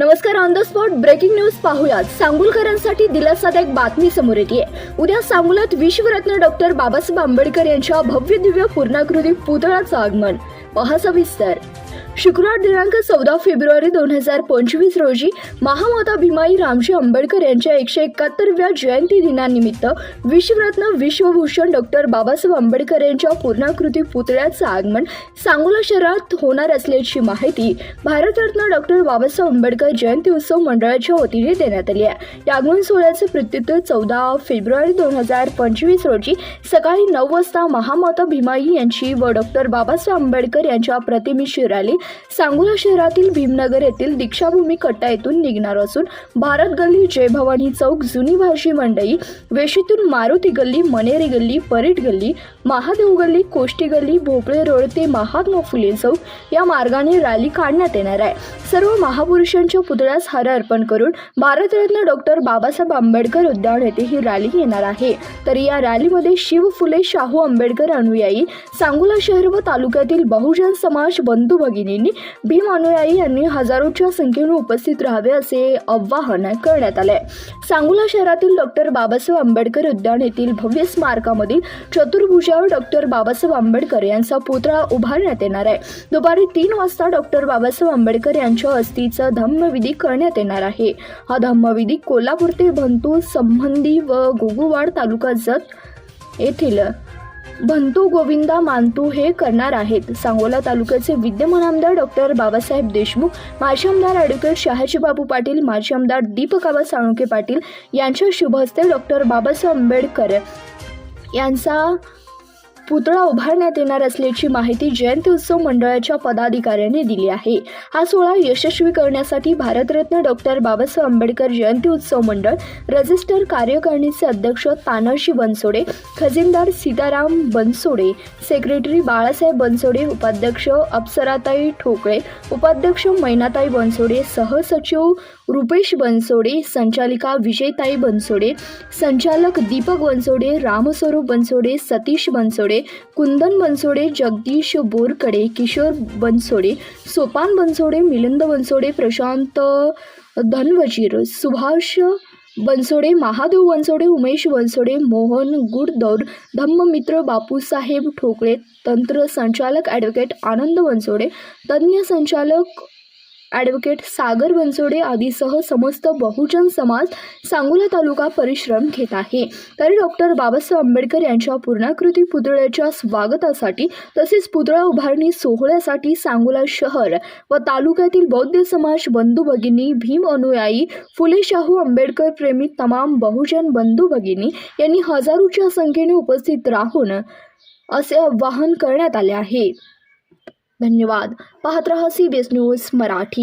नमस्कार on the spot breaking news पाहूयात. सांगुलकरांसाठी दिलासादायक बातमी समोर येते उद्या सांगुलात विश्वरत्न डॉक्टर बाबासाहेब आंबेडकर यांच्या भव्य दिव्य पूर्णाकृती पुतळाचं आगमन. पहा सविस्तर शुक्रवार दिनांक चौदा फेब्रुवारी दोन हजार पंचवीस रोजी महामाता भीमाई रामजी आंबेडकर यांच्या एकशे एकाहत्तरव्या जयंती दिनानिमित्त विश्वरत्न विश्वभूषण डॉक्टर बाबासाहेब आंबेडकर यांच्या पूर्णाकृती पुतळ्याचं आगमन सांगोला शहरात होणार असल्याची माहिती भारतरत्न डॉक्टर बाबासाहेब आंबेडकर जयंती उत्सव मंडळाच्या वतीने देण्यात आली आहे. या आगमन सोहळ्याचं प्रत्युत्तर चौदा फेब्रुवारी दोन हजार पंचवीस रोजी सकाळी नऊ वाजता महामाता भीमाई यांची व डॉक्टर बाबासाहेब आंबेडकर यांच्या प्रतिमेची रॅली सांगोला शहरातील भीमनगर येथील दीक्षाभूमी कट्टा येथून निघणार असून भारत गल्ली जय भवानी चौक जुनी भाषी मंडई वेशीतून मारुती गल्ली मनेरी गल्ली परीट गल्ली महादेव गल्ली कोष्टी गल्ली भोपळे रोड ते महात्मा फुले चौक या मार्गाने रॅली काढण्यात येणार आहे. सर्व महापुरुषांच्या पुतळ्यास हार अर्पण करून भारतरत्न डॉक्टर बाबासाहेब आंबेडकर उद्यान येथे ही रॅली येणार आहे. तर या रॅलीमध्ये शिव फुले शाहू आंबेडकर अनुयायी सांगोला शहर व तालुक्यातील बहुजन समाज बंधू भगिनींनी भीम अनुयायी यांनी हजारोच्या संख्येने उपस्थित राहावे असे आवाहन करण्यात आले. सांगोला शहरातील डॉक्टर बाबासाहेब आंबेडकर उद्यान येथील भव्य स्मारकामधील चतुर्भुजावर डॉक्टर बाबासाहेब आंबेडकर यांचा पुतळा उभारण्यात येणार आहे. दुपारी तीन वाजता डॉक्टर बाबासाहेब आंबेडकर यांच्या अस्थीचा धम्मविधी करण्यात येणार आहे. हा धम्मविधी कोल्हापूर ते भंतूर संबंधी व गोगुवाड तालुका जत येथील भंतू गोविंदा मानतू हे करणार आहेत. सांगोला तालुक्याचे विद्यमान आमदार डॉक्टर बाबासाहेब देशमुख माजी आमदार ॲडव्होकेट शहाजीबाबू पाटील माजी आमदार दीपकाबा साळुंके पाटील यांच्या शुभ हस्ते डॉक्टर बाबासाहेब आंबेडकर यांचा पुतळा उभारण्यात येणार असल्याची माहिती जयंती उत्सव मंडळाच्या पदाधिकाऱ्यांनी दिली आहे. हा सोहळा यशस्वी करण्यासाठी भारतरत्न डॉक्टर बाबासाहेब आंबेडकर जयंती उत्सव मंडळ रजिस्टर कार्यकारिणीचे अध्यक्ष तानाजी बनसोडे खजिनदार सीताराम बनसोडे सेक्रेटरी बाळासाहेब बनसोडे उपाध्यक्ष अप्सराताई ठोकळे उपाध्यक्ष मैनाताई बनसोडे सहसचिव रुपेश बनसोडे संचालिका विजयताई बनसोडे संचालक दीपक बनसोडे रामस्वरूप बनसोडे सतीश बनसोडे कुंदन बनसोडे जगदीश बोरकडे किशोर बनसोडे सोपान बनसोडे मिलिंद बनसोडे प्रशांत धनवजीर सुभाष बनसोडे महादेव बनसोडे उमेश बनसोडे मोहन गुडदौर धम्ममित्र बापूसाहेब ठोकळे तंत्र संचालक ॲडव्होकेट आनंद बनसोडे तज्ज्ञ संचालक ॲडव्होकेट सागर बनसोडे आदीसह समस्त बहुजन समाज सांगोला तालुका परिश्रम घेत आहे. तरी डॉक्टर बाबासाहेब आंबेडकर यांच्या पूर्णाकृती पुतळ्याच्या स्वागतासाठी तसेच पुतळा उभारणी सोहळ्यासाठी सांगोला शहर व तालुक्यातील बौद्ध समाज बंधू भगिनी भीम अनुयायी फुले शाहू आंबेडकर प्रेमी तमाम बहुजन बंधू भगिनी यांनी हजारोच्या संख्येने उपस्थित राहून असे आवाहन करण्यात आले आहे. धन्यवाद. पाहत रहा C B S news Marathi.